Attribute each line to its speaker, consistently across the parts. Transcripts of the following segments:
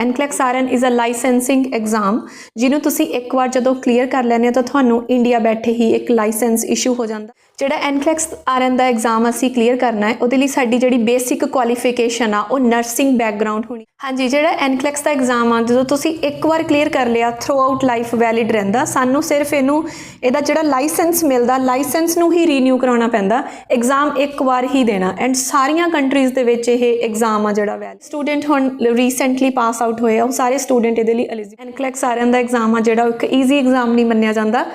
Speaker 1: NCLEX RN is uh licensing exam ਜਿਹਨੂੰ ਤੁਸੀਂ ਇੱਕ ਵਾਰ ਜਦੋਂ ਕਲੀਅਰ ਕਰ ਲੈਂਦੇ ਹੋ ਤਾਂ ਤੁਹਾਨੂੰ ਇੰਡੀਆ ਬੈਠੇ ਹੀ ਇੱਕ ਲਾਇਸੈਂਸ ਇਸ਼ੂ ਹੋ ਜਾਂਦਾ। ਜਿਹੜਾ NCLEX RN ਦਾ ਐਗਜ਼ਾਮ ਅਸੀਂ ਕਲੀਅਰ ਕਰਨਾ ਹੈ, ਉਹਦੇ ਲਈ ਸਾਡੀ ਜਿਹੜੀ ਬੇਸਿਕ ਕੁਆਲੀਫਿਕੇਸ਼ਨ ਆ, ਉਹ ਨਰਸਿੰਗ ਬੈਕਗ੍ਰਾਉਂਡ ਹੋਣੀ। ਹਾਂਜੀ, ਜਿਹੜਾ ਐਨਕਲੈਕਸ ਦਾ ਐਗਜ਼ਾਮ ਆ, ਜਦੋਂ ਤੁਸੀਂ ਇੱਕ ਵਾਰ ਕਲੀਅਰ ਕਰ ਲਿਆ ਥਰੂ ਆਊਟ ਲਾਈਫ ਵੈਲਿਡ ਰਹਿੰਦਾ, ਸਾਨੂੰ ਸਿਰਫ ਇਹਨੂੰ, ਇਹਦਾ ਜਿਹੜਾ ਲਾਇਸੈਂਸ ਮਿਲਦਾ ਲਾਇਸੈਂਸ ਨੂੰ ਹੀ ਰੀਨਿਊ ਕਰਾਉਣਾ ਪੈਂਦਾ ਐਗਜ਼ਾਮ ਇੱਕ ਵਾਰ ਹੀ ਦੇਣਾ। ਐਂਡ ਸਾਰੀਆਂ ਕੰਟਰੀਜ਼ ਦੇ ਵਿੱਚ ਇਹ ਐਗਜ਼ਾਮ ਆ ਜਿਹੜਾ ਵੈਲਿਡ ਸਟੂਡੈਂਟ ਹੁਣ ਰੀਸੈਂਟਲੀ ਪਾਸ ਆਊਟ ਹੋਏ ਆ, ਉਹ ਸਾਰੇ ਸਟੂਡੈਂਟ ਇਹਦੇ ਲਈ ਐਲੀਜੀਬਲ NCLEX RN ਦਾ ਐਗਜ਼ਾਮ ਆ ਜਿਹੜਾ, ਉਹ ਇੱਕ ਈਜ਼ੀ ਐਗਜ਼ਾਮ ਨਹੀਂ ਮੰਨਿਆ ਜਾਂਦਾ।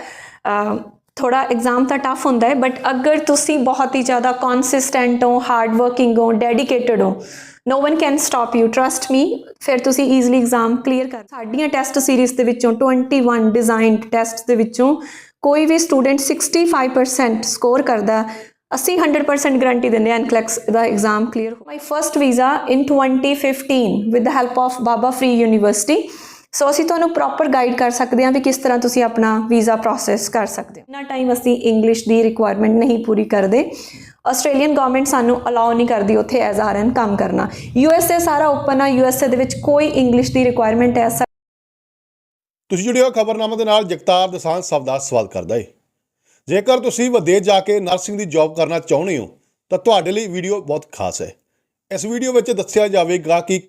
Speaker 1: ਥੋੜਾ ਐਗਜ਼ਾਮ ਤਾਂ ਟਫ ਹੁੰਦਾ ਹੈ ਬਟ ਅਗਰ ਤੁਸੀਂ ਬਹੁਤ ਹੀ ਜ਼ਿਆਦਾ ਕਨਸਿਸਟੈਂਟ ਹੋ ਹਾਰਡ ਵਰਕਿੰਗ ਹੋ ਡੈਡੀਕੇਟਡ ਹੋ no one can stop you trust me ਫਿਰ ਤੁਸੀਂ ਈਜ਼ੀਲੀ ਐਗਜ਼ਾਮ ਕਲੀਅਰ ਕਰ ਸਾਡੀਆਂ ਟੈਸਟ ਸੀਰੀਜ਼ ਦੇ ਵਿੱਚੋਂ 21 ਡਿਜ਼ਾਈਨਡ ਟੈਸਟਸ ਦੇ ਵਿੱਚੋਂ ਕੋਈ ਵੀ ਸਟੂਡੈਂਟ 65% ਸਕੋਰ ਕਰਦਾ, ਅਸੀਂ 100% ਗਾਰੰਟੀ ਦਿੰਦੇ ਹਾਂ ਐਨਕਲੈਕਸ ਦਾ ਐਗਜ਼ਾਮ ਕਲੀਅਰ ਹੋ my first visa in 2015 with the help of Baba Farid university so ਅਸੀਂ ਤੁਹਾਨੂੰ ਪ੍ਰੋਪਰ ਗਾਈਡ ਕਰ ਸਕਦੇ ਹਾਂ ਵੀ ਕਿਸ ਤਰ੍ਹਾਂ ਤੁਸੀਂ ਆਪਣਾ ਵੀਜ਼ਾ ਪ੍ਰੋਸੈਸ ਕਰ ਸਕਦੇ ਹੋ। ਨਾ ਟਾਈਮ ਅਸੀਂ ਇੰਗਲਿਸ਼ ਦੀ ਰਿਕੁਆਇਰਮੈਂਟ ਨਹੀਂ ਪੂਰੀ ਕਰਦੇ। ਆਸਟ੍ਰੇਲੀਅਨ ਗਵਰਨਮੈਂਟ ਸਾਨੂੰ ਅਲਾਉ ਨਹੀਂ ਕਰਦੀ ਉੱਥੇ ਐਜ਼ ਆਰ ਕੰਮ ਕਰਨਾ। ਯੂ ਸਾਰਾ ਓਪਨ ਆ। ਯੂ ਦੇ ਵਿੱਚ ਕੋਈ ਇੰਗਲਿਸ਼ ਦੀ ਰਿਕੁਆਇਰਮੈਂਟ ਐਸਾ
Speaker 2: ਤੁਸੀਂ ਜੁੜੇ ਹੋ ਖਬਰਨਾਮਾ ਦੇ ਨਾਲ। ਜਗਤਾਰ ਦਸਾਂਝ ਸਭ ਦਾ ਸਵਾਲ ਕਰਦਾ ਏ। ਜੇਕਰ ਤੁਸੀਂ ਵਿਦੇਸ਼ ਜਾ ਕੇ ਨਰਸਿੰਗ ਦੀ ਜੌਬ ਕਰਨਾ ਚਾਹੁੰਦੇ ਹੋ, ਤਾਂ ਤੁਹਾਡੇ ਲਈ ਵੀਡੀਓ ਬਹੁਤ ਖਾਸ ਹੈ। ਇਸ ਵੀਡੀਓ ਵਿੱਚ ਦੱਸਿਆ ਜਾਵੇਗਾ ਕਿ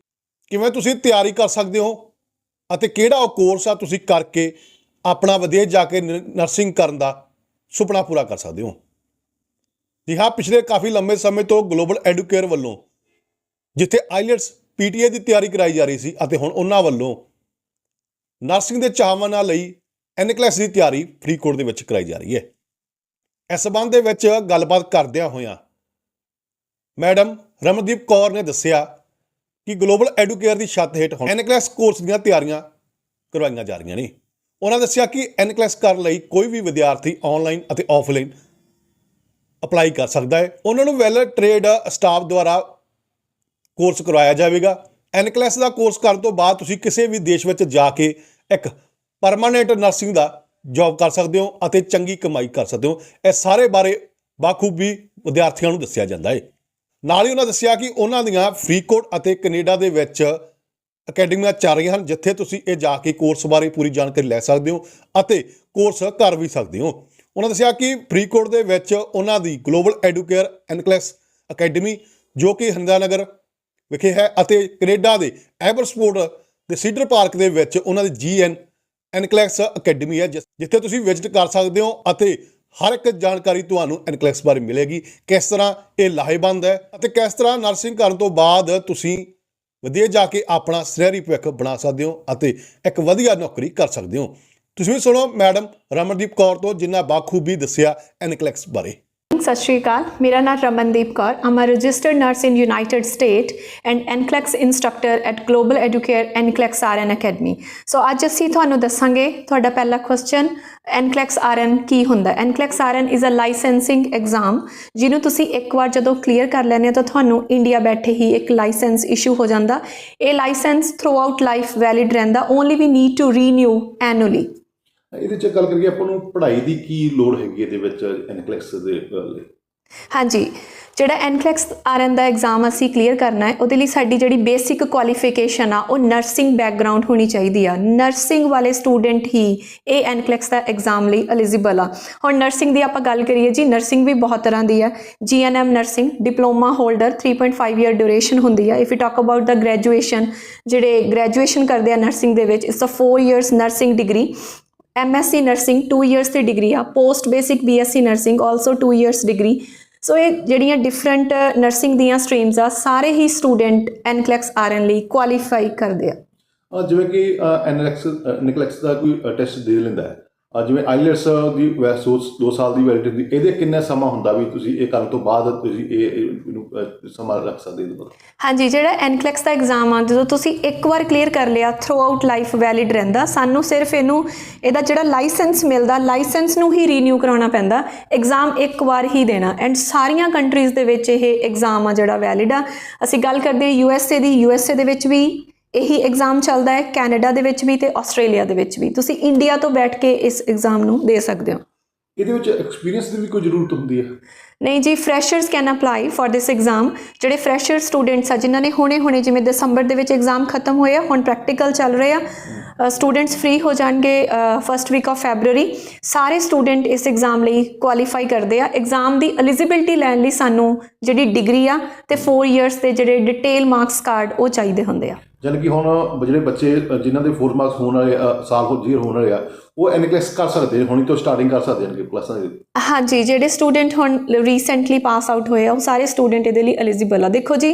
Speaker 2: ਕਿਵੇਂ ਤੁਸੀਂ ਤਿਆਰੀ ਕਰ ਸਕਦੇ ਹੋ ਅਤੇ ਕਿਹੜਾ ਉਹ ਕੋਰਸ ਆ ਤੁਸੀਂ ਕਰਕੇ ਆਪਣਾ ਵਿਦੇਸ਼ ਜਾ ਕੇ ਨ- ਨਰਸਿੰਗ ਕਰਨ ਦਾ ਸੁਪਨਾ ਪੂਰਾ ਕਰ ਸਕਦੇ ਹੋ? ਜੀ ਹਾਂ, ਪਿਛਲੇ ਕਾਫੀ ਲੰਬੇ ਸਮੇਂ ਤੋਂ ਗਲੋਬਲ ਐਡੂਕੇਅਰ ਵੱਲੋਂ ਜਿੱਥੇ ਆਈਲੈਟਸ ਪੀਟੀਏ ਦੀ ਤਿਆਰੀ ਕਰਾਈ ਜਾ ਰਹੀ ਸੀ ਅਤੇ ਹੁਣ ਉਹਨਾਂ ਵੱਲੋਂ ਨਰਸਿੰਗ ਦੇ ਚਾਹਵਾਨਾਂ ਲਈ ਐਨਕਲੈਸ ਦੀ ਤਿਆਰੀ ਫਰੀਦਕੋਟ ਦੇ ਵਿੱਚ ਕਰਾਈ ਜਾ ਰਹੀ ਹੈ। ਇਸ ਸੰਬੰਧ ਦੇ ਵਿੱਚ ਗੱਲਬਾਤ ਕਰਦਿਆਂ ਹੋਇਆਂ ਮੈਡਮ ਰਮਨਦੀਪ ਕੌਰ ਨੇ ਦੱਸਿਆ ਕਿ ਗਲੋਬਲ ਐਡੂਕੇਅਰ ਦੀ ਛੱਤ ਹੇਠ ਹੁਣ ਐਨਕਲੈਸ ਕੋਰਸ ਦੀਆਂ ਤਿਆਰੀਆਂ ਕਰਵਾਈਆਂ ਜਾ ਰਹੀਆਂ ਨੇ। ਉਹਨਾਂ ਦੱਸਿਆ ਕਿ ਐਨਕਲੈਸ ਕਰਨ ਲਈ ਕੋਈ ਵੀ ਵਿਦਿਆਰਥੀ ਆਨਲਾਈਨ ਅਤੇ ਆਫਲਾਈਨ ਅਪਲਾਈ ਕਰ ਸਕਦਾ ਹੈ। ਉਹਨਾਂ ਨੂੰ ਵੈਲ ਟ੍ਰੇਡ ਸਟਾਫ ਦੁਆਰਾ ਕੋਰਸ ਕਰਵਾਇਆ ਜਾਵੇਗਾ। ਐਨਕਲੈਸ ਦਾ ਕੋਰਸ ਕਰਨ ਤੋਂ ਬਾਅਦ ਤੁਸੀਂ ਕਿਸੇ ਵੀ ਦੇਸ਼ ਵਿੱਚ ਜਾ ਕੇ ਇੱਕ ਪਰਮਾਨੈਂਟ ਨਰਸਿੰਗ ਦਾ ਜੌਬ ਕਰ ਸਕਦੇ ਹੋ ਅਤੇ ਚੰਗੀ ਕਮਾਈ ਕਰ ਸਕਦੇ ਹੋ। ਇਹ ਸਾਰੇ ਬਾਰੇ ਬਾਖੂਬੀ ਵਿਦਿਆਰਥੀਆਂ ਨੂੰ ਦੱਸਿਆ ਜਾਂਦਾ ਹੈ। ਨਾਲ ਹੀ ਉਹਨਾਂ ਦੱਸਿਆ ਕਿ ਉਹਨਾਂ ਦੀਆਂ ਫਰੀਦਕੋਟ ਅਤੇ ਕੈਨੇਡਾ ਦੇ ਵਿੱਚ ਅਕੈਡਮੀਆਂ ਚੱਲ ਰਹੀਆਂ ਹਨ, ਜਿੱਥੇ ਤੁਸੀਂ ਇਹ ਜਾ ਕੇ ਕੋਰਸ ਬਾਰੇ ਪੂਰੀ ਜਾਣਕਾਰੀ ਲੈ ਸਕਦੇ ਹੋ ਅਤੇ ਕੋਰਸ ਕਰ ਵੀ ਸਕਦੇ ਹੋ। ਉਹਨਾਂ ਦੱਸਿਆ ਕਿ ਫਰੀਦਕੋਟ ਦੇ ਵਿੱਚ ਉਹਨਾਂ ਦੀ ਗਲੋਬਲ ਐਡੂਕੇਅਰ ਐਨਕਲੈਸ ਅਕੈਡਮੀ ਜੋ ਕਿ ਹਰਿੰਦਰਨਗਰ ਵਿਖੇ ਹੈ ਅਤੇ ਕੈਨੇਡਾ ਦੇ ਐਬਰਸਪੋਰਟ ਦੇ ਸੀਡਰ ਪਾਰਕ ਦੇ ਵਿੱਚ ਉਹਨਾਂ ਦੀ ਜੀਐਨ ਐਨਕਲੈਕਸ ਅਕੈਡਮੀ ਹੈ ਜਿਸ- ਜਿੱਥੇ ਤੁਸੀਂ ਵਿਜ਼ਿਟ ਕਰ ਸਕਦੇ ਹੋ ਅਤੇ ਹਰ ਇੱਕ ਜਾਣਕਾਰੀ ਤੁਹਾਨੂੰ ਐਨਕਲੈਕਸ ਬਾਰੇ ਮਿਲੇਗੀ। ਕਿਸ ਤਰ੍ਹਾਂ ਇਹ ਲਾਹੇਵੰਦ ਹੈ ਅਤੇ ਕਿਸ ਤਰ੍ਹਾਂ ਨਰਸਿੰਗ ਕਰਨ ਤੋਂ ਬਾਅਦ ਤੁਸੀਂ ਵਿਦੇਸ਼ ਜਾ ਕੇ ਆਪਣਾ ਸੁਨਹਿਰੀ ਭਵਿੱਖ ਬਣਾ ਸਕਦੇ ਹੋ ਅਤੇ ਇੱਕ ਵਧੀਆ ਨੌਕਰੀ ਕਰ ਸਕਦੇ ਹੋ। ਤੁਸੀਂ ਵੀ ਸੁਣੋ ਮੈਡਮ ਰਮਨਦੀਪ ਕੌਰ ਤੋਂ, ਜਿਨ੍ਹਾਂ ਬਾਖੂਬੀ ਦੱਸਿਆ ਐਨਕਲੈਕਸ ਬਾਰੇ।
Speaker 1: ਸਤਿ ਸ਼੍ਰੀ ਅਕਾਲ। ਮੇਰਾ ਨਾਮ Ramandeep Kaur. I'm uh registered nurse in United State and NCLEX instructor at global Educare NCLEX RN academy so ਅੱਜ ਅਸੀਂ ਤੁਹਾਨੂੰ ਦੱਸਾਂਗੇ ਤੁਹਾਡਾ ਪਹਿਲਾ ਕੁਐਸਚਨ ਐਨਕਲੈਕਸ ਆਰਐਨ ਕੀ ਹੁੰਦਾ? ਹੈ NCLEX RN is uh licensing exam ਜਿਹਨੂੰ ਤੁਸੀਂ ਇੱਕ ਵਾਰ ਜਦੋਂ ਕਲੀਅਰ ਕਰ ਲੈਂਦੇ ਹੋ ਤਾਂ ਤੁਹਾਨੂੰ ਇੰਡੀਆ ਬੈਠੇ ਹੀ ਇੱਕ ਲਾਇਸੈਂਸ ਇਸ਼ੂ ਹੋ ਜਾਂਦਾ। ਇਹ licence throughout life valid ਰਹਿੰਦਾ। Only we need to renew annually
Speaker 3: ਇਹਦੇ ਚ ਗੱਲ ਕਰੀਏ ਆਪਾਂ ਨੂੰ ਪੜ੍ਹਾਈ ਦੀ ਕੀ ਲੋੜ ਹੈਗੀ ਇਹਦੇ ਵਿੱਚ ਐਨਕਲੈਕਸ ਦੇ ਲਈ?
Speaker 1: ਹਾਂਜੀ, ਜਿਹੜਾ ਐਨਕਲੈਕਸ ਆਰਐਨ ਦਾ ਐਗਜ਼ਾਮ ਅਸੀਂ ਕਲੀਅਰ ਕਰਨਾ ਹੈ, ਉਹਦੇ ਲਈ ਸਾਡੀ ਜਿਹੜੀ ਬੇਸਿਕ ਕੁਆਲੀਫਿਕੇਸ਼ਨ ਆ, ਉਹ ਨਰਸਿੰਗ ਬੈਕਗ੍ਰਾਉਂਡ ਹੋਣੀ ਚਾਹੀਦੀ ਆ। ਨਰਸਿੰਗ ਵਾਲੇ ਸਟੂਡੈਂਟ ਹੀ ਇਹ ਐਨਕਲੈਕਸ ਦਾ ਐਗਜ਼ਾਮ ਲਈ ਐਲੀਜੀਬਲ ਆ। ਹੁਣ ਨਰਸਿੰਗ ਦੀ ਆਪਾਂ ਗੱਲ ਕਰੀਏ ਜੀ ਨਰਸਿੰਗ ਵੀ ਬਹੁਤ ਤਰ੍ਹਾਂ ਦੀ ਆ। GNM nursing diploma holder 3.5 year duration ਹੁੰਦੀ ਆ। If you talk about the graduation ਜਿਹੜੇ ਗ੍ਰੈਜੂਏਸ਼ਨ ਕਰਦੇ ਆ ਨਰਸਿੰਗ ਦੇ ਵਿੱਚ it's uh 4 years nursing degree MSc nursing 2 years the degree ਆ। Post basic BSc nursing also 2 years degree so ਇਹ ਜਿਹੜੀਆਂ ਡਿਫਰੈਂਟ ਨਰਸਿੰਗ ਦੀਆਂ ਸਟਰੀਮਸ ਆ, ਸਾਰੇ ਹੀ ਸਟੂਡੈਂਟ ਐਨਕਲੈਕਸ ਆਰਐਨ ਲਈ ਕੁਆਲੀਫਾਈ ਕਰਦੇ ਆ।
Speaker 3: ਜਿਵੇਂ ਕਿ ਐਨਕਲੈਕਸ ਐਨਕਲੈਕਸ ਦਾ ਕੋਈ ਟੈਸਟ ਦੇ ਲੈਂਦਾ ਹੈ। ਜਿਵੇਂ ਆਈਲੈਟਸ ਦੀ ਵੈਸੋ 2 ਸਾਲ ਦੀ ਵੈਲਿਡਿਟੀ ਹੁੰਦੀ, ਇਹਦੇ ਕਿੰਨਾ ਸਮਾਂ ਹੁੰਦਾ ਵੀ ਤੁਸੀਂ ਇਹ ਕਰਨ ਤੋਂ ਬਾਅਦ ਤੁਸੀਂ ਇਹ ਇਹਨੂੰ ਸਮਾਂ ਰੱਖ ਸਕਦੇ ਇਹਦੇ ਬਾਰੇ?
Speaker 1: ਹਾਂਜੀ, ਜਿਹੜਾ ਐਨਕਲੈਕਸ ਦਾ ਐਗਜ਼ਾਮ ਆ, ਜਦੋਂ ਤੁਸੀਂ ਇੱਕ ਵਾਰ ਕਲੀਅਰ ਕਰ ਲਿਆ ਥਰੂ ਆਊਟ ਲਾਈਫ ਵੈਲਿਡ ਰਹਿੰਦਾ, ਸਾਨੂੰ ਸਿਰਫ ਇਹਨੂੰ, ਇਹਦਾ ਜਿਹੜਾ ਲਾਇਸੈਂਸ ਮਿਲਦਾ ਲਾਇਸੈਂਸ ਨੂੰ ਹੀ ਰੀਨਿਊ ਕਰਾਉਣਾ ਪੈਂਦਾ ਐਗਜ਼ਾਮ ਇੱਕ ਵਾਰ ਹੀ ਦੇਣਾ ਐਂਡ ਸਾਰੀਆਂ ਕੰਟਰੀਜ਼ ਦੇ ਵਿੱਚ ਇਹ ਐਗਜ਼ਾਮ ਆ ਜਿਹੜਾ ਵੈਲਿਡ ਆ ਅਸੀਂ ਗੱਲ ਕਰਦੇ ਹਾਂ ਯੂ ਐਸ ਏ ਦੀ ਯੂ ਐਸ ਏ ਦੇ ਵਿੱਚ ਵੀ ਇਹੀ ਐਗਜ਼ਾਮ ਚੱਲਦਾ ਹੈ ਕੈਨੇਡਾ ਦੇ ਵਿੱਚ ਵੀ ਤੇ ਆਸਟ੍ਰੇਲੀਆ ਦੇ ਵਿੱਚ ਵੀ। ਤੁਸੀਂ ਇੰਡੀਆ ਤੋਂ ਬੈਠ ਕੇ ਇਸ ਐਗਜ਼ਾਮ ਨੂੰ ਦੇ ਸਕਦੇ ਹੋ।
Speaker 3: ਇਹਦੇ ਵਿੱਚ ਐਕਸਪੀਰੀਅੰਸ ਦੀ ਵੀ ਕੋਈ ਜ਼ਰੂਰਤ ਹੁੰਦੀ ਹੈ?
Speaker 1: ਨਹੀਂ ਜੀ freshers can apply for this exam ਜਿਹੜੇ ਫਰੈਸ਼ਰ ਸਟੂਡੈਂਟਸ ਆ ਜਿਨ੍ਹਾਂ ਨੇ ਹੁਣੇ ਹੁਣੇ ਜਿਵੇਂ ਦਸੰਬਰ ਦੇ ਵਿੱਚ ਐਗਜ਼ਾਮ ਖਤਮ ਹੋਏ ਆ ਹੁਣ ਪ੍ਰੈਕਟੀਕਲ ਚੱਲ ਰਹੇ ਆ ਸਟੂਡੈਂਟਸ ਫ੍ਰੀ ਹੋ ਜਾਣਗੇ ਫਰਸਟ ਵੀਕ ਆਫ ਫੈਬਰੂਅਰੀ ਸਾਰੇ ਸਟੂਡੈਂਟ ਇਸ ਐਗਜ਼ਾਮ ਲਈ ਕੁਆਲੀਫਾਈ ਕਰਦੇ ਆ। ਐਗਜ਼ਾਮ ਦੀ ਐਲੀਜੀਬਿਲਟੀ ਲੈਣ ਲਈ ਸਾਨੂੰ ਜਿਹੜੀ ਡਿਗਰੀ ਆ ਤੇ 4 ਇਅਰਸ ਦੇ ਜਿਹੜੇ ਡਿਟੇਲ ਮਾਰਕਸ ਕਾਰਡ ਉਹ ਚਾਹੀਦੇ ਹੁੰਦੇ ਆ।
Speaker 3: ਜਾਣੀ ਕਿ ਹੁਣ ਜਿਹੜੇ ਬੱਚੇ ਜਿਨ੍ਹਾਂ ਦੇ 4 ਮਾਰਕਸ ਹੋਣ ਵਾਲੇ ਸਾਲ ਹੋ ਜੀਰ ਹੋਣ ਵਾਲੇ ਆ, ਉਹ ਐਨਕਲੈਸ ਕਰ ਸਕਦੇ ਹੁਣੀ ਤੋਂ ਸਟਾਰਟਿੰਗ ਕਰ ਸਕਦੇ ਨੇ ਕਲਾਸਾਂ ਦੇ
Speaker 1: ਹਾਂਜੀ, ਜਿਹੜੇ ਸਟੂਡੈਂਟ ਹੁਣ ਰੀਸੈਂਟਲੀ ਪਾਸ ਆਊਟ ਹੋਏ ਆ, ਉਹ ਸਾਰੇ ਸਟੂਡੈਂਟ ਇਹਦੇ ਲਈ ਐਲੀਜੀਬਲ ਆ। ਦੇਖੋ ਜੀ,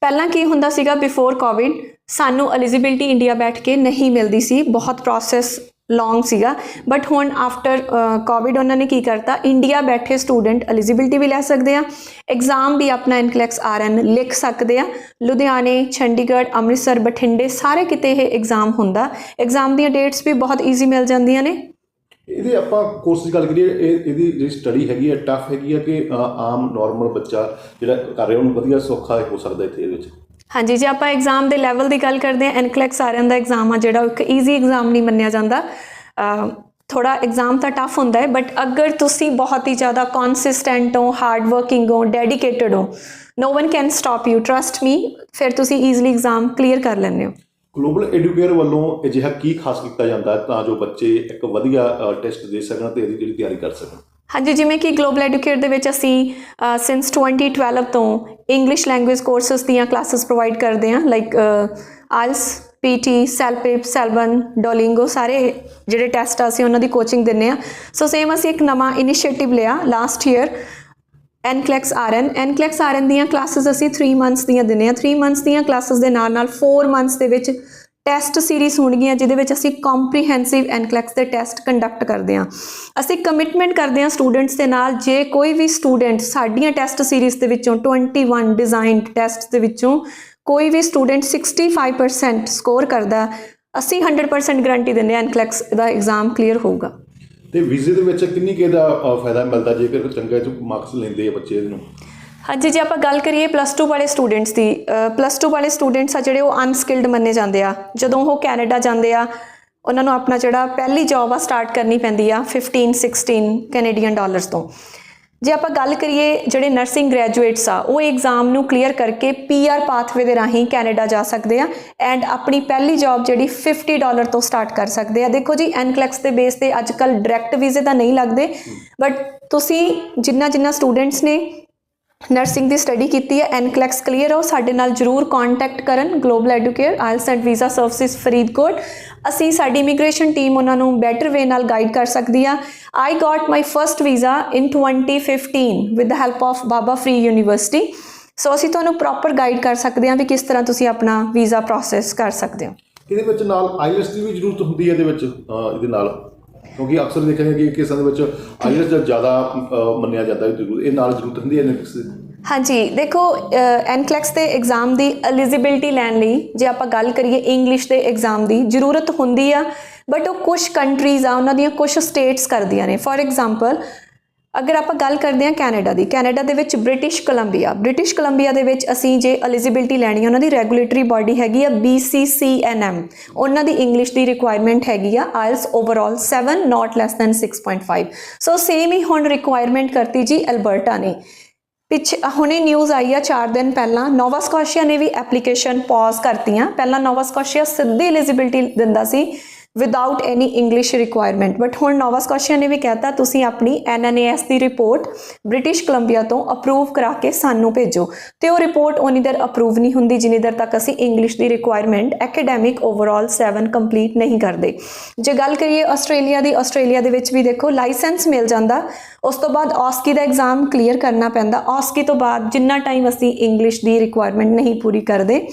Speaker 1: ਪਹਿਲਾਂ ਕੀ ਹੁੰਦਾ ਸੀਗਾ ਬਿਫੋਰ ਕੋਵਿਡ ਸਾਨੂੰ ਐਲੀਜੀਬਿਲਟੀ ਇੰਡੀਆ ਬੈਠ ਕੇ ਨਹੀਂ ਮਿਲਦੀ ਸੀ, ਬਹੁਤ ਪ੍ਰੋਸੈਸ ਲੌਂਗ ਸੀਗਾ। ਬਟ ਹੁਣ ਆਫਟਰ ਕੋਵਿਡ ਉਹਨਾਂ ਨੇ ਕੀ ਕਰਤਾ? ਇੰਡੀਆ ਬੈਠੇ ਸਟੂਡੈਂਟ ਐਲੀਜੀਬਿਲਟੀ ਵੀ ਲੈ ਸਕਦੇ ਆ। ਐਗਜ਼ਾਮ ਵੀ ਆਪਣਾ ਇਨਕਲੈਕਸ ਆਰਐਨ ਲਿਖ ਸਕਦੇ ਆ। ਲੁਧਿਆਣੇ, ਚੰਡੀਗੜ੍ਹ, ਅੰਮ੍ਰਿਤਸਰ, ਬਠਿੰਡੇ ਸਾਰੇ ਕਿਤੇ ਇਹ ਐਗਜ਼ਾਮ ਹੁੰਦਾ। ਐਗਜ਼ਾਮ ਦੀਆਂ ਡੇਟਸ ਵੀ ਬਹੁਤ ਈਜ਼ੀ ਮਿਲ ਜਾਂਦੀਆਂ ਨੇ।
Speaker 3: ਇਹਦੇ ਆਪਾਂ ਕੋਰਸ ਦੀ ਗੱਲ ਕਰੀਏ, ਇਹ, ਇਹਦੀ ਜਿਹੜੀ ਸਟੱਡੀ ਹੈਗੀ ਹੈ ਟਫ ਹੈਗੀ ਹੈ ਕਿ ਆਮ ਨਾਰਮਲ ਬੱਚਾ ਜਿਹੜਾ ਕਰ ਰਿਹਾ, ਉਹਨੂੰ ਵਧੀਆ ਸੌਖਾ ਹੋ ਸਕਦਾ ਇੱਥੇ ਇਹਦੇ ਵਿੱਚ।
Speaker 1: ਹਾਂਜੀ ਜੇ ਆਪਾਂ ਐਗਜ਼ਾਮ ਦੇ ਲੈਵਲ ਦੀ ਗੱਲ ਕਰਦੇ ਹਾਂ ਐਨਕਲੈਕਸ ਆਰਿਆਂ ਦਾ ਐਗਜ਼ਾਮ ਆ ਜਿਹੜਾ ਇੱਕ ਈਜ਼ੀ ਐਗਜ਼ਾਮ ਨਹੀਂ ਮੰਨਿਆ ਜਾਂਦਾ। ਥੋੜਾ ਐਗਜ਼ਾਮ ਤਾਂ ਟਫ ਹੁੰਦਾ ਹੈ ਬਟ ਅਗਰ ਤੁਸੀਂ ਬਹੁਤ ਹੀ ਜ਼ਿਆਦਾ ਕਨਸਿਸਟੈਂਟ ਹੋ ਹਾਰਡ ਵਰਕਿੰਗ ਹੋ ਡੈਡੀਕੇਟਡ ਹੋ no one can stop you trust me ਫਿਰ ਤੁਸੀਂ ਈਜ਼ੀਲੀ ਐਗਜ਼ਾਮ ਕਲੀਅਰ ਕਰ ਲੈਂਦੇ ਹੋ।
Speaker 3: ਗਲੋਬਲ ਐਡੂਕੇਅਰ ਵੱਲੋਂ ਅਜਿਹਾ ਕੀ ਖਾਸ ਕੀਤਾ ਜਾਂਦਾ ਹੈ ਤਾਂ ਜੋ ਬੱਚੇ ਇੱਕ ਵਧੀਆ ਟੈਸਟ ਦੇ ਸਕਣ ਤੇ ਇਹਦੀ ਜਿਹੜੀ ਤਿਆਰੀ ਕਰ ਸਕਣ?
Speaker 1: ਹਾਂਜੀ ਜਿਵੇਂ ਕਿ ਗਲੋਬਲ ਐਡੂਕੇਟ ਦੇ ਵਿੱਚ ਅਸੀਂ ਸਿੰਸ 2012 ਤੋਂ ਇੰਗਲਿਸ਼ ਲੈਂਗੁਏਜ ਕੋਰਸਸ ਦੀਆਂ ਕਲਾਸਿਸ ਪ੍ਰੋਵਾਈਡ ਕਰਦੇ ਹਾਂ like IELTS PTE CELPIP CELBAN Duolingo ਸਾਰੇ ਜਿਹੜੇ ਟੈਸਟ ਆ ਅਸੀਂ ਉਹਨਾਂ ਦੀ ਕੋਚਿੰਗ ਦਿੰਨੇ ਆ ਸੋ ਸੇਮ ਅਸੀਂ ਇੱਕ ਨਵਾਂ ਇਨੀਸ਼ੀਏਟਿਵ ਲਿਆ last year NCLEX RN NCLEX RN ਦੀਆਂ ਕਲਾਸਿਸ ਅਸੀਂ 3 ਮੰਥਸ ਦੀਆਂ ਦਿੰਨੇ ਆ 3 ਮੰਥਸ ਦੀਆਂ ਕਲਾਸਿਸ ਦੇ ਨਾਲ ਨਾਲ 4 ਮੰਥਸ ਦੇ ਵਿੱਚ ਟੈਸਟ ਸੀਰੀਜ਼ ਹੋਣਗੀਆਂ, ਜਿਹਦੇ ਵਿੱਚ ਅਸੀਂ ਕੰਪਰੀਹੈਂਸਿਵ ਐਨਕਲੈਕਸ ਦੇ ਟੈਸਟ ਕੰਡਕਟ ਕਰਦੇ ਹਾਂ। ਅਸੀਂ ਕਮਿਟਮੈਂਟ ਕਰਦੇ ਹਾਂ ਸਟੂਡੈਂਟਸ ਦੇ ਨਾਲ, ਜੇ ਕੋਈ ਵੀ ਸਟੂਡੈਂਟ ਸਾਡੀਆਂ ਟੈਸਟ ਸੀਰੀਜ਼ ਦੇ ਵਿੱਚੋਂ 21 ਡਿਜ਼ਾਈਨਡ ਟੈਸਟ ਦੇ ਵਿੱਚੋਂ ਕੋਈ ਵੀ ਸਟੂਡੈਂਟ 65% ਸਕੋਰ ਕਰਦਾ, ਅਸੀਂ 100% ਗਾਰੰਟੀ ਦਿੰਦੇ ਹਾਂ ਐਨਕਲੈਕਸ ਦਾ ਐਗਜ਼ਾਮ ਕਲੀਅਰ ਹੋਊਗਾ।
Speaker 3: ਤੇ ਵੀਜ਼ੇ ਦੇ ਵਿੱਚ ਕਿੰਨੀ ਕੁ ਇਹਦਾ ਫਾਇਦਾ ਮਿਲਦਾ, ਜੇਕਰ ਚੰਗਾ ਚ ਮਾਰਕਸ ਲੈਂਦੇ ਆ ਬੱਚੇ ਇਹਨੂੰ
Speaker 1: ਹਾਂਜੀ ਜੇ ਆਪਾਂ ਗੱਲ ਕਰੀਏ ਪਲੱਸ 2 ਵਾਲੇ ਸਟੂਡੈਂਟਸ ਦੀ ਪਲੱਸ 2 ਵਾਲੇ ਸਟੂਡੈਂਟਸ ਆ ਜਿਹੜੇ ਉਹ ਅਨਸਕਿਲਡ ਮੰਨੇ ਜਾਂਦੇ ਆ। ਜਦੋਂ ਉਹ ਕੈਨੇਡਾ ਜਾਂਦੇ ਆ ਉਹਨਾਂ ਨੂੰ ਆਪਣਾ ਜਿਹੜਾ ਪਹਿਲੀ ਜੌਬ ਆ ਸਟਾਰਟ ਕਰਨੀ ਪੈਂਦੀ ਆ 15 16 ਕੈਨੇਡੀਅਨ ਡਾਲਰਸ ਤੋਂ। ਜੇ ਆਪਾਂ ਗੱਲ ਕਰੀਏ ਜਿਹੜੇ ਨਰਸਿੰਗ ਗ੍ਰੈਜੂਏਟਸ ਆ ਉਹ ਐਗਜ਼ਾਮ ਨੂੰ ਕਲੀਅਰ ਕਰਕੇ ਪੀਆਰ ਪਾਥਵੇ ਦੇ ਰਾਹੀਂ ਕੈਨੇਡਾ ਜਾ ਸਕਦੇ ਆ ਐਂਡ ਆਪਣੀ ਪਹਿਲੀ ਜੌਬ ਜਿਹੜੀ 50 ਡਾਲਰ ਤੋਂ ਸਟਾਰਟ ਕਰ ਸਕਦੇ ਆ। ਦੇਖੋ ਜੀ ਐਨਕਲੈਕਸ ਦੇ ਬੇਸ ਤੇ ਅੱਜਕੱਲ ਡਾਇਰੈਕਟ ਵੀਜ਼ੇ ਤਾਂ ਨਹੀਂ ਲੱਗਦੇ ਬਟ ਤੁਸੀਂ ਜਿੰਨਾ ਜਿੰਨਾ ਸਟੂਡੈਂਟਸ ਨੇ ਨਰਸਿੰਗ ਦੀ ਸਟੱਡੀ ਕੀਤੀ ਹੈ ਐਨਕਲੈਕਸ ਕਲੀਅਰ ਹੋ, ਸਾਡੇ ਨਾਲ ਜਰੂਰ ਕੰਟੈਕਟ ਕਰਨ Global Educare IELTS and visa services Faridkot ਅਸੀਂ ਸਾਡੀ ਇਮੀਗ੍ਰੇਸ਼ਨ ਟੀਮ ਉਹਨਾਂ ਨੂੰ ਬੈਟਰ ਵੇ ਨਾਲ ਗਾਈਡ ਕਰ ਸਕਦੀ ਆ। I got my first visa in 2015 with the help of Baba Farid university so ਅਸੀਂ ਤੁਹਾਨੂੰ ਪ੍ਰੋਪਰ ਗਾਈਡ ਕਰ ਸਕਦੇ ਹਾਂ ਵੀ ਕਿਸ ਤਰ੍ਹਾਂ ਤੁਸੀਂ ਆਪਣਾ ਵੀਜ਼ਾ ਪ੍ਰੋਸੈਸ ਕਰ ਸਕਦੇ ਹੋ।
Speaker 3: ਇਹਦੇ ਵਿੱਚ ਨਾਲ ਆਈਲੈਟਸ ਦੀ ਵੀ ਜ਼ਰੂਰਤ ਹੁੰਦੀ ਹੈ ਇਹਦੇ ਵਿੱਚ ਇਹਦੇ ਨਾਲ। ਕਿਉਂਕਿ ਅਕਸਰ ਦੇਖਿਆ ਗਿਆ ਕਿ ਕੇਸਾਂ ਦੇ ਵਿੱਚ ਆਈਲੈਟਸ ਦਾ ਜ਼ਿਆਦਾ ਮੰਨਿਆ ਜਾਂਦਾ ਹੈ ਇਹ ਨਾਲ ਜ਼ਰੂਰਤ ਹੁੰਦੀ ਹੈ ਐਨਕਲੈਸ
Speaker 1: ਹਾਂਜੀ, ਦੇਖੋ ਐਨਕਲੈਕਸ ਦੇ ਐਗਜ਼ਾਮ ਦੀ ਐਲੀਜੀਬਿਲਟੀ ਲੈਣ ਲਈ ਜੇ ਆਪਾਂ ਗੱਲ ਕਰੀਏ ਇੰਗਲਿਸ਼ ਦੇ ਐਗਜ਼ਾਮ ਦੀ, ਜ਼ਰੂਰਤ ਹੁੰਦੀ ਆ ਬਟ ਉਹ ਕੁਝ ਕੰਟਰੀਜ਼ ਆ, ਉਹਨਾਂ ਦੀਆਂ ਕੁਝ ਸਟੇਟਸ ਕਰਦੀਆਂ ਨੇ। ਫੋਰ ਐਗਜ਼ਾਮਪਲ ਅਗਰ ਆਪਾਂ ਗੱਲ ਕਰਦੇ ਹਾਂ ਕੈਨੇਡਾ ਦੀ, ਕੈਨੇਡਾ ਦੇ ਵਿੱਚ ਬ੍ਰਿਟਿਸ਼ ਕੋਲੰਬੀਆ ਬ੍ਰਿਟਿਸ਼ ਕੋਲੰਬੀਆ ਦੇ ਵਿੱਚ ਅਸੀਂ ਜੇ ਐਲੀਜੀਬਿਲਟੀ ਲੈਣੀ ਹੈ, ਉਹਨਾਂ ਦੀ ਰੈਗੂਲੇਟਰੀ ਬਾਡੀ ਹੈਗੀ ਆ BCCNM ਉਹਨਾਂ ਦੀ ਇੰਗਲਿਸ਼ ਦੀ ਰਿਕੁਆਇਰਮੈਂਟ ਹੈਗੀ ਆ IELTS overall 7 not less than 6.5 so same ਹੀ ਹੁਣ ਰਿਕੁਆਇਰਮੈਂਟ ਕਰਤੀ ਜੀ ਐਲਬਰਟਾ ਨੇ। ਪਿੱਛੇ ਹੁਣੇ ਨਿਊਜ਼ ਆਈ ਆ 4 ਦਿਨ ਪਹਿਲਾਂ ਨੋਵਾ ਸਕੋਸ਼ੀਆ ਨੇ ਵੀ ਐਪਲੀਕੇਸ਼ਨ ਪੌਜ਼ ਕਰਤੀਆਂ। ਪਹਿਲਾਂ ਨੋਵਾ ਸਕੋਸ਼ੀਆ ਸਿੱਧੀ ਐਲੀਜੀਬਿਲਟੀ ਦਿੰਦਾ ਸੀ। Without any English requirement but ਹੁਣ ਨੋਵਾ ਸਕੋਸ਼ੀਆ ਨੇ ਵੀ ਕਹਿਤਾ ਤੁਸੀਂ ਆਪਣੀ ਐਨਐਨਏਐਸ ਦੀ ਰਿਪੋਰਟ ਬ੍ਰਿਟਿਸ਼ ਕੋਲੰਬੀਆ ਤੋਂ ਅਪਰੂਵ ਕਰਾ ਕੇ ਸਾਨੂੰ ਭੇਜੋ। ਤੇ ਉਹ ਰਿਪੋਰਟ ਉਨੀ ਦੇਰ ਅਪਰੂਵ ਨਹੀਂ ਹੁੰਦੀ, ਜਿੰਨੀ ਦੇਰ ਤੱਕ ਅਸੀਂ ਇੰਗਲਿਸ਼ ਦੀ ਰਿਕੁਆਇਰਮੈਂਟ ਐਕੈਡੈਮਿਕ ਓਵਰਆਲ 7 ਕੰਪਲੀਟ ਨਹੀਂ ਕਰਦੇ। ਜੇ ਗੱਲ ਕਰੀਏ ਆਸਟ੍ਰੇਲੀਆ ਦੀ, ਆਸਟ੍ਰੇਲੀਆ ਦੇ ਵਿੱਚ ਵੀ ਦੇਖੋ ਲਾਇਸੈਂਸ ਮਿਲ ਜਾਂਦਾ। ਉਸ ਤੋਂ ਬਾਅਦ ਔਸਕੀ ਦਾ ਐਗਜ਼ਾਮ ਕਲੀਅਰ ਕਰਨਾ ਪੈਂਦਾ। ਔਸਕੀ ਤੋਂ ਬਾਅਦ ਜਿੰਨਾ ਟਾਈਮ ਅਸੀਂ ਇੰਗਲਿਸ਼ ਦੀ ਰਿਕੁਆਇਰਮੈਂਟ ਨਹੀਂ ਪੂਰੀ ਕਰਦੇ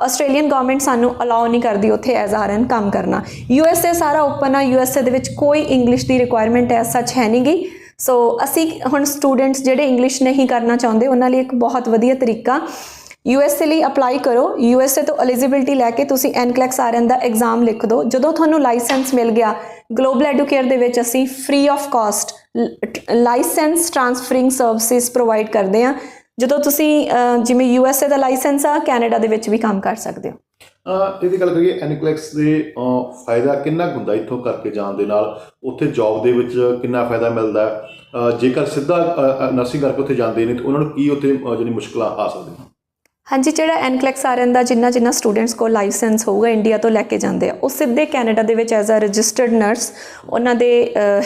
Speaker 1: ਆਸਟ੍ਰੇਲੀਅਨ ਗਵਰਨਮੈਂਟ ਸਾਨੂੰ ਅਲਾਉ ਨਹੀਂ ਕਰਦੀ ਉੱਥੇ ਐਜ਼ ਆਰ ਐਨ ਕੰਮ ਕਰਨਾ। ਯੂ ਐਸ ਏ ਸਾਰਾ ਓਪਨ ਆ ਯੂ ਐਸ ਏ ਦੇ ਵਿੱਚ ਕੋਈ ਇੰਗਲਿਸ਼ ਦੀ ਰਿਕੁਆਇਰਮੈਂਟ ਐਸ ਸੱਚ ਹੈ ਨਹੀਂ ਗਈ ਸੋ ਅਸੀਂ ਹੁਣ ਸਟੂਡੈਂਟਸ ਜਿਹੜੇ ਇੰਗਲਿਸ਼ ਨਹੀਂ ਕਰਨਾ ਚਾਹੁੰਦੇ, ਉਹਨਾਂ ਲਈ ਇੱਕ ਬਹੁਤ ਵਧੀਆ ਤਰੀਕਾ। ਯੂ ਐਸ ਏ ਲਈ ਅਪਲਾਈ ਕਰੋ। ਯੂ ਐਸ ਏ ਤੋਂ ਐਲੀਜੀਬਿਲਟੀ ਲੈ ਕੇ ਤੁਸੀਂ ਐਨਕਲੈਕਸ ਆਰ ਐਨ ਦਾ ਐਗਜ਼ਾਮ ਲਿਖ ਦਿਓ ਜਦੋਂ ਤੁਹਾਨੂੰ ਲਾਇਸੈਂਸ ਮਿਲ ਗਿਆ ਗਲੋਬਲ ਐਡੂਕੇਅਰ ਦੇ ਵਿੱਚ ਅਸੀਂ free of cost license transferring services provide ਕਰਦੇ ਹਾਂ ਜਦੋਂ ਤੁਸੀਂ ਜਿਵੇਂ ਯੂ ਐਸ ਏ ਦਾ ਲਾਇਸੈਂਸ ਆ ਕੈਨੇਡਾ ਦੇ ਵਿੱਚ ਵੀ ਕੰਮ ਕਰ ਸਕਦੇ ਹੋ?
Speaker 2: ਇਹਦੀ ਗੱਲ ਕਰੀਏ ਐਨਕਲੈਕਸ ਦੇ ਫਾਇਦਾ ਕਿੰਨਾ ਹੁੰਦਾ ਇੱਥੋਂ ਕਰਕੇ ਜਾਣ ਦੇ ਨਾਲ? ਉੱਥੇ ਜੌਬ ਦੇ ਵਿੱਚ ਕਿੰਨਾ ਫਾਇਦਾ ਮਿਲਦਾ? ਜੇਕਰ ਸਿੱਧਾ ਨਰਸਿੰਗ ਕਰਕੇ ਉੱਥੇ ਜਾਂਦੇ ਨੇ ਤਾਂ ਉਹਨਾਂ ਨੂੰ ਕੀ ਉੱਥੇ ਜਿਹੜੀ ਮੁਸ਼ਕਲਾਂ ਆ ਸਕਦੀਆਂ?
Speaker 1: ਹਾਂਜੀ ਜਿਹੜਾ ਐਨਕਲੈਕਸ ਆਰਨ ਦਾ ਜਿੰਨਾ ਜਿੰਨਾ ਸਟੂਡੈਂਟਸ ਕੋਲ ਲਾਇਸੈਂਸ ਹੋਊਗਾ ਇੰਡੀਆ ਤੋਂ ਲੈ ਕੇ ਜਾਂਦੇ ਆ ਉਹ ਸਿੱਧੇ ਕੈਨੇਡਾ ਦੇ ਵਿੱਚ ਐਜ਼ ਅ ਰਜਿਸਟਰਡ ਨਰਸ ਉਹਨਾਂ ਦੇ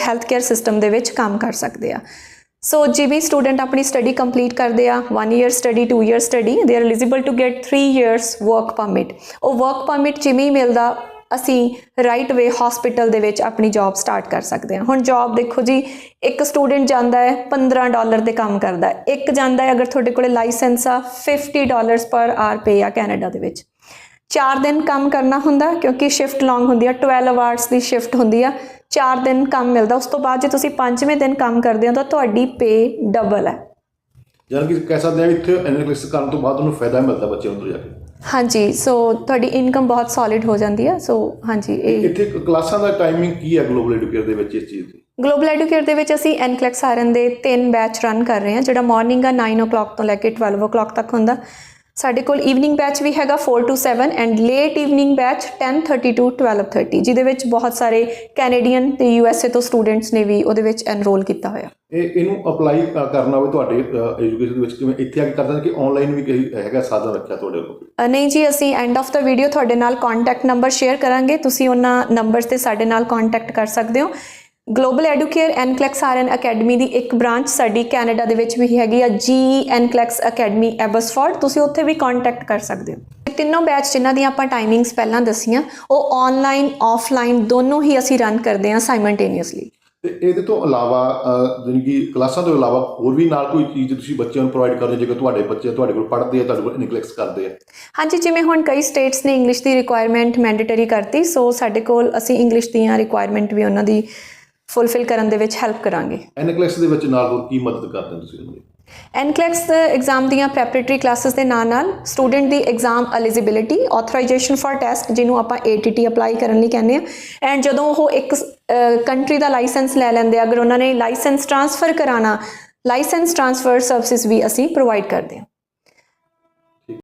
Speaker 1: ਹੈਲਥ ਕੇਅਰ ਸਿਸਟਮ ਦੇ ਵਿੱਚ ਕੰਮ ਕਰ ਸਕਦੇ ਆ। ਸੋ ਜਿਵੇਂ ਸਟੂਡੈਂਟ ਆਪਣੀ ਸਟੱਡੀ ਕੰਪਲੀਟ ਕਰਦੇ ਆ 1 year study 2 year study they are eligible to get 3 years work permit ਉਹ ਵਰਕ ਪਰਮਿਟ ਜਿਵੇਂ ਹੀ ਮਿਲਦਾ ਅਸੀਂ ਰਾਈਟ ਵੇ ਹਸਪੀਟਲ ਦੇ ਵਿੱਚ ਆਪਣੀ ਜੌਬ ਸਟਾਰਟ ਕਰ ਸਕਦੇ ਹਾਂ ਹੁਣ ਜੌਬ ਦੇਖੋ ਜੀ ਇੱਕ ਸਟੂਡੈਂਟ ਜਾਂਦਾ ਹੈ 15 ਡਾਲਰ ਦੇ ਕੰਮ ਕਰਦਾ ਹੈ ਇੱਕ ਜਾਂਦਾ ਹੈ ਅਗਰ ਤੁਹਾਡੇ ਕੋਲੇ ਲਾਇਸੈਂਸ ਆ 50 ਡਾਲਰਸ ਪਰ ਆਰ ਪੇ ਆ ਕੈਨੇਡਾ ਦੇ ਵਿੱਚ 4 ਦਿਨ ਕੰਮ ਕਰਨਾ ਹੁੰਦਾ ਕਿਉਂਕਿ ਸ਼ਿਫਟ ਲੌਂਗ ਹੁੰਦੀ ਆ 12 ਆਵਰਸ ਦੀ ਸ਼ਿਫਟ ਹੁੰਦੀ ਆ 4 ਦਿਨ ਕੰਮ ਮਿਲਦਾ ਉਸ ਤੋਂ ਬਾਅਦ ਜੇ ਤੁਸੀਂ ਪੰਜਵੇਂ ਦਿਨ ਕੰਮ ਕਰਦੇ ਹੋ ਤਾਂ ਤੁਹਾਡੀ ਪੇ ਡਬਲ ਹੈ।
Speaker 2: ਯਾਨੀ ਕਿ ਕਹਿ ਸਕਦੇ ਹਾਂ ਵੀ ਇੱਥੇ ਐਨਕਲੈਕਸ ਕਰਨ ਤੋਂ ਬਾਅਦ ਉਹਨੂੰ ਫਾਇਦਾ ਮਿਲਦਾ ਬੱਚੇ ਨੂੰ ਜਾ ਕੇ।
Speaker 1: ਹਾਂਜੀ ਸੋ ਤੁਹਾਡੀ ਇਨਕਮ ਬਹੁਤ ਸੋਲਿਡ ਹੋ ਜਾਂਦੀ ਆ ਸੋ ਹਾਂਜੀ ਇਹ
Speaker 2: ਇੱਥੇ ਕਲਾਸਾਂ ਦਾ ਟਾਈਮਿੰਗ ਕੀ ਹੈ ਗਲੋਬਲ ਐਡੂਕੇਟ ਦੇ ਵਿੱਚ ਇਸ ਚੀਜ਼ ਦੀ?
Speaker 1: ਗਲੋਬਲ ਐਡੂਕੇਟ ਦੇ ਵਿੱਚ ਅਸੀਂ ਐਨਕਲੈਕਸ ਆਰਨ ਦੇ ਤਿੰਨ ਬੈਚ ਰਨ ਕਰ ਰਹੇ ਹਾਂ ਜਿਹੜਾ ਮਾਰਨਿੰਗ ਆ 9:00 ਤੋਂ ਲੈ ਕੇ 12:00 ਤੱਕ ਹੁੰਦਾ। ਸਾਡੇ ਕੋਲ ਈਵਨਿੰਗ ਬੈਚ ਵੀ ਹੈਗਾ 4 to 7 and late evening batch 10:30 to 12:30 ਜਿਹਦੇ ਵਿੱਚ ਬਹੁਤ ਸਾਰੇ ਕੈਨੇਡੀਅਨ ਤੇ ਯੂਐਸਏ ਤੋਂ ਸਟੂਡੈਂਟਸ ਨੇ ਵੀ ਉਹਦੇ ਵਿੱਚ ਐਨਰੋਲ ਕੀਤਾ ਹੋਇਆ।
Speaker 2: ਇਹ ਇਹਨੂੰ ਅਪਲਾਈ ਕਰਨਾ ਹੋਵੇ ਤੁਹਾਡੇ ਐਜੂਕੇਸ਼ਨ ਦੇ ਵਿੱਚ ਕਿਵੇਂ ਇੱਥੇ ਆ ਕੇ ਕਰਦੇ ਕਿ ਆਨਲਾਈਨ ਵੀ ਕੋਈ ਹੈਗਾ ਸਾਧਨ ਰੱਖਿਆ ਤੁਹਾਡੇ ਕੋਲ?
Speaker 1: ਨਹੀਂ ਜੀ ਅਸੀਂ ਐਂਡ ਆਫ ਦਾ ਵੀਡੀਓ ਤੁਹਾਡੇ ਨਾਲ ਕੰਟੈਕਟ ਨੰਬਰ ਸ਼ੇਅਰ ਕਰਾਂਗੇ ਤੁਸੀਂ ਉਹਨਾਂ ਨੰਬਰਸ ਤੇ ਸਾਡੇ ਨਾਲ ਕੰਟੈਕਟ ਕਰ ਸਕਦੇ ਹੋ। ਗਲੋਬਲ ਐਡੂਕੇਅਰ ਐਨਕਲੈਕਸ ਆਰਨ ਅਕੈਡਮੀ ਦੀ ਇੱਕ ਬ੍ਰਾਂਚ ਸਾਡੀ ਕੈਨੇਡਾ ਦੇ ਵਿੱਚ ਵੀ ਹੈਗੀ ਆ ਜੀ ਐਨਕਲੈਕਸ ਅਕੈਡਮੀ ਐਬਸਫੋਰਡ ਤੁਸੀਂ ਉੱਥੇ ਵੀ ਕੰਟੈਕਟ ਕਰ ਸਕਦੇ ਹੋ। ਤਿੰਨੋਂ ਬੈਚ ਜਿਨ੍ਹਾਂ ਦੀਆਂ ਆਪਾਂ ਟਾਈਮਿੰਗਸ ਪਹਿਲਾਂ ਦੱਸੀਆਂ ਉਹ ਆਨਲਾਈਨ ਆਫਲਾਈਨ ਦੋਨੋਂ ਹੀ ਅਸੀਂ ਰਨ ਕਰਦੇ ਹਾਂ ਸਾਈਮਲਟੇਨੀਅਸਲੀ
Speaker 2: ਤੇ ਇਹਦੇ ਤੋਂ ਇਲਾਵਾ ਜਾਣੀ ਕਿ ਕਲਾਸਾਂ ਤੋਂ ਇਲਾਵਾ ਹੋਰ ਵੀ ਨਾਲ ਕੋਈ ਚੀਜ਼ ਤੁਸੀਂ ਬੱਚਿਆਂ ਨੂੰ ਪ੍ਰੋਵਾਈਡ ਕਰਦੇ ਹੋ ਜੇਕਰ ਤੁਹਾਡੇ ਬੱਚੇ ਤੁਹਾਡੇ ਕੋਲ ਪੜ੍ਹਦੇ ਆ ਤੁਹਾਡੇ ਕੋਲ ਇਨਕਲੈਕਸ ਕਰਦੇ ਆ?
Speaker 1: ਹਾਂਜੀ ਜਿਵੇਂ ਹੁਣ ਕਈ ਸਟੇਟਸ ਨੇ ਇੰਗਲਿਸ਼ ਦੀ ਰਿਕੁਆਇਰਮੈਂਟ ਮੈਂਡੇਟਰੀ ਕਰਤੀ ਸੋ ਸਾਡੇ ਕੋਲ ਅਸੀਂ ਇੰਗਲਿਸ਼ ਦੀਆਂ ਰਿਕੁਆਇਰਮੈਂਟ ਵੀ ਉਹਨਾਂ ਦੀ ਫੁੱਲਫਿਲ ਕਰਨ ਦੇ ਵਿੱਚ ਹੈਲਪ ਕਰਾਂਗੇ।
Speaker 2: ਇਨਕਲੈਕਸ ਦੇ ਵਿੱਚ ਨਾਲ ਹੋਰ ਕੀ ਮਦਦ ਕਰਦੇ ਹੋ ਤੁਸੀਂ ਉਹਨਾਂ ਦੀ
Speaker 1: ਐਨਕਲੈਕਸ ਐਗਜ਼ਾਮ ਦੀਆਂ ਪ੍ਰੈਪਰੇਟਰੀ ਕਲਾਸਿਸ ਦੇ ਨਾਲ ਨਾਲ student the exam eligibility authorization for test ਜਿਹਨੂੰ ਆਪਾਂ ATT ਅਪਲਾਈ ਕਰਨ ਲਈ ਕਹਿੰਦੇ ਆ ਐਂਡ ਜਦੋਂ ਉਹ ਇੱਕ ਕੰਟਰੀ ਦਾ ਲਾਇਸੈਂਸ ਲੈ ਲੈਂਦੇ ਆ ਅਗਰ ਉਹਨਾਂ ਨੇ ਲਾਇਸੈਂਸ ਟ੍ਰਾਂਸਫਰ ਕਰਾਣਾ ਲਾਇਸੈਂਸ ਟ੍ਰਾਂਸਫਰ ਸਰਵਿਸਿਜ਼ ਵੀ ਅਸੀਂ ਪ੍ਰੋਵਾਈਡ ਕਰਦੇ ਹਾਂ।